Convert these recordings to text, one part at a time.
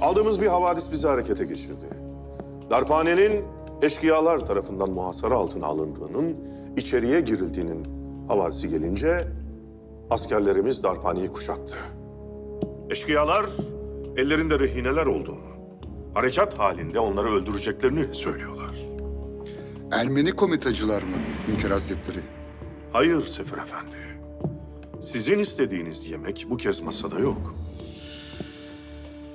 Aldığımız bir havadis bizi harekete geçirdi. Darphanenin eşkıyalar tarafından muhasara altına alındığının, içeriye girildiğinin havadisi gelince askerlerimiz darphaneyi kuşattı. Eşkıyalar ellerinde rehineler olduğunu, harekat halinde onları öldüreceklerini söylüyorlar. Ermeni komitacılar mı Hünkâr Hazretleri? Hayır Sefer Efendi. Sizin istediğiniz yemek bu kez masada yok.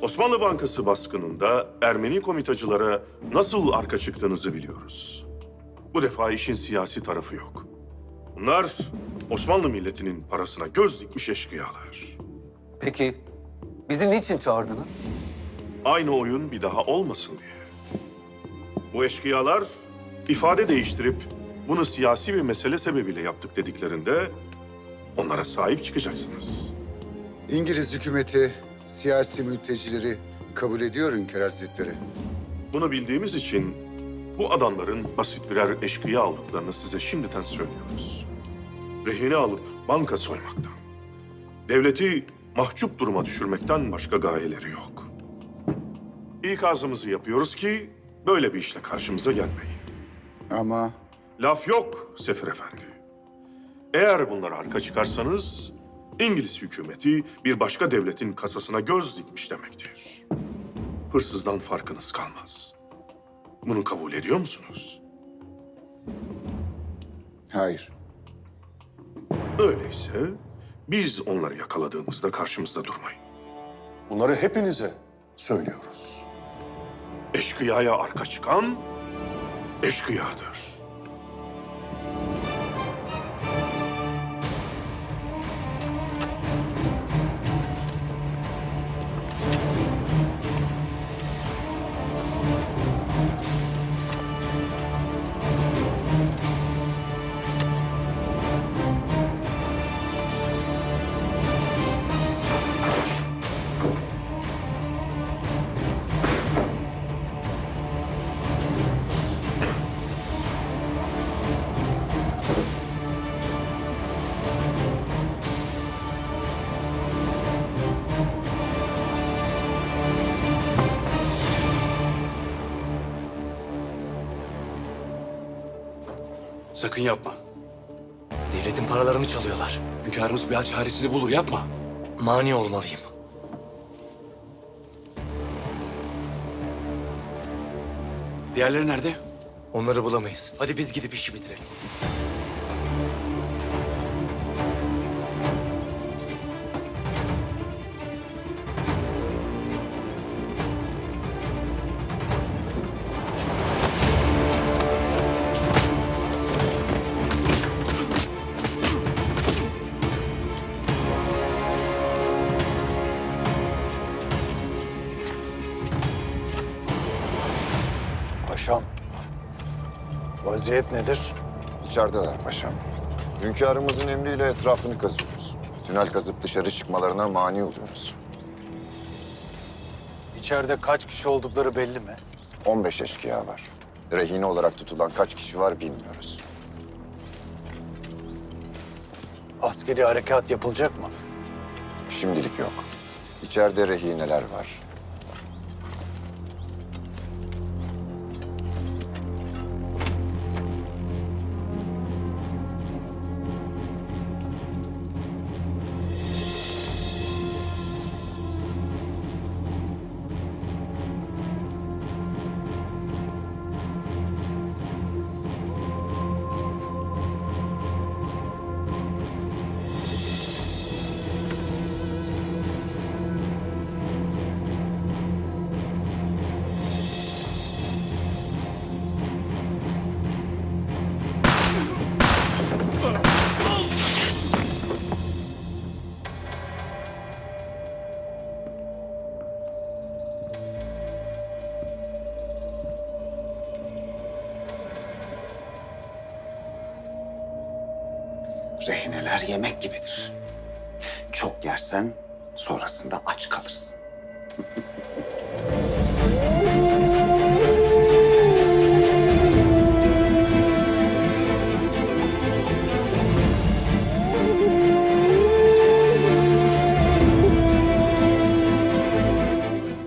Osmanlı Bankası baskınında Ermeni komitacılara nasıl arka çıktığınızı biliyoruz. Bu defa işin siyasi tarafı yok. Bunlar Osmanlı milletinin parasına göz dikmiş eşkıyalar. Peki bizi niçin çağırdınız? Aynı oyun bir daha olmasın diye. Bu eşkıyalar ifade değiştirip bunu siyasi bir mesele sebebiyle yaptık dediklerinde onlara sahip çıkacaksınız. İngiliz hükümeti siyasi mültecileri kabul ediyor Hünkâr Hazretleri. Bunu bildiğimiz için bu adamların basit birer eşkıya olduklarını size şimdiden söylüyoruz. Rehine alıp banka soymaktan, devleti mahcup duruma düşürmekten başka gayeleri yok. İkazımızı yapıyoruz ki böyle bir işle karşımıza gelmeyin. Ama Laf yok Sefir Efendi. Eğer bunlara arka çıkarsanız İngiliz hükümeti bir başka devletin kasasına göz dikmiş demektir. Hırsızdan farkınız kalmaz. Bunu kabul ediyor musunuz? hayır. Öyleyse biz onları yakaladığımızda karşımızda durmayın. Bunları hepinize söylüyoruz. Eşkıyaya arka çıkan eşkıyadır. Sakın yapma. Devletin paralarını çalıyorlar. Hünkârımız bir çaresini bulur yapma. Mani olmalıyım. Diğerleri nerede? Onları bulamayız. Hadi biz gidip işi bitirelim. Paşam, vaziyet nedir? İçerideler paşam. Hünkârımızın emriyle etrafını kazıyoruz. Tünel kazıp dışarı çıkmalarına mani oluyoruz. İçeride kaç kişi oldukları belli mi? 15 eşkıya var. Rehine olarak tutulan kaç kişi var bilmiyoruz. Askeri harekat yapılacak mı? Şimdilik yok. İçeride rehineler var. Rehineler yemek gibidir. Çok yersen sonrasında aç kalırsın.